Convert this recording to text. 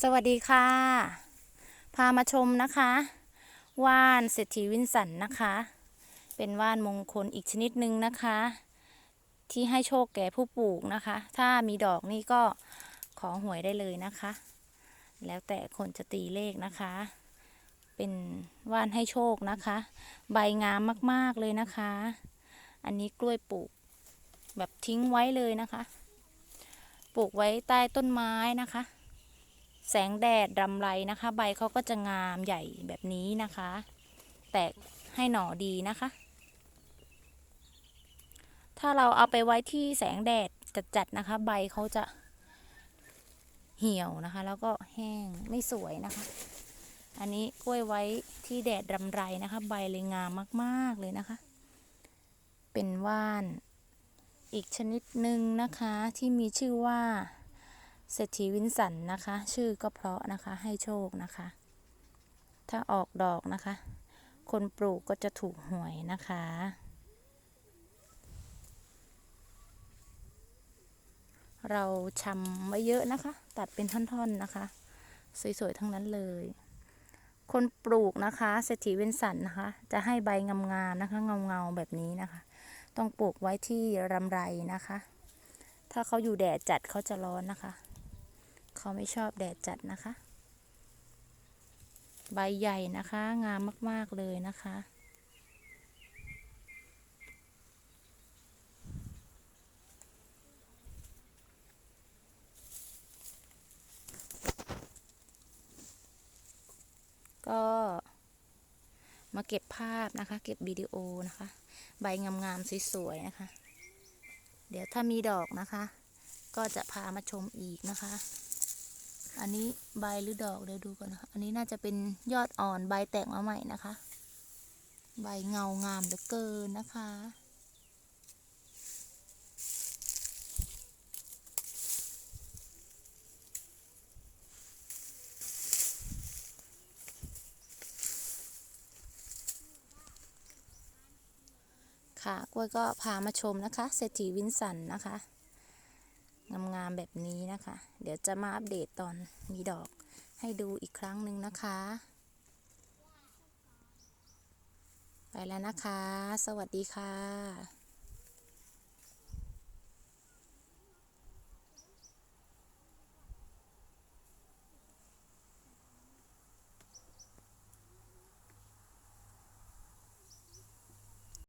สวัสดีค่ะ พามาชมนะคะ ว่านเศรษฐีวินสันนะคะ เป็นว่านมงคลอีกชนิดหนึ่งนะคะ ที่ให้โชคแก่ผู้ปลูกนะคะ ถ้ามีดอกนี่ก็ขอหวยได้เลยนะคะ แล้วแต่คนจะตีเลขนะคะ เป็นว่านให้โชคนะคะ ใบงามมากๆเลยนะคะ อันนี้กล้วยปลูกแบบทิ้งไว้เลยนะคะ ปลูกไว้ใต้ต้นไม้นะคะ แสงแดดรำไรนะคะ ใบเขาก็จะงามใหญ่แบบนี้นะคะ แตกให้หน่อดีนะคะ ถ้าเราเอาไปไว้ที่แสงแดดจัดๆนะคะ ใบเขาจะเหี่ยวนะคะ แล้วก็แห้งไม่สวยนะคะ อันนี้กล้วยไว้ที่แดดรำไรนะคะ ใบเลยงามมากๆเลยนะคะ เป็นว่านอีกชนิดหนึ่งนะคะที่มีชื่อว่า เศรษฐีวินสันนะคะ ชื่อก็เพราะนะคะให้โชคนะคะ ถ้าออกดอกนะคะ คนปลูกก็จะถูกหวยนะคะ เราชำไว้เยอะนะคะ ตัดเป็นท่อนๆนะคะ สวยๆทั้งนั้นเลย คนปลูกนะคะเศรษฐีวินสันนะคะ จะให้ใบงามๆนะคะ เงาๆแบบนี้นะคะ ต้องปลูกไว้ที่รำไรนะคะ ถ้าเขาอยู่แดดจัดเขาจะร้อนนะคะ เขาไม่ชอบแดดจัดนะคะ ใบใหญ่นะคะ งามมากๆเลยนะคะ ก็มาเก็บภาพนะคะ เก็บวิดีโอนะคะ ใบงามๆสวยๆนะคะ เดี๋ยวถ้ามีดอกนะคะ ก็จะพามาชมอีกนะคะ อันนี้ใบหรือดอกเดี๋ยวดูก่อนนะคะ อันนี้น่าจะเป็นยอดอ่อนใบแตกมาใหม่นะคะ ใบเงางามเหลือเกินนะคะ ค่ะกล้วยก็พามาชมนะคะเศรษฐีวินสันนะคะ งามๆแบบนี้นะคะ เดี๋ยวจะมาอัปเดตตอนมีดอกให้ดูอีกครั้งหนึ่งนะคะ ไปแล้วนะคะ สวัสดีค่ะ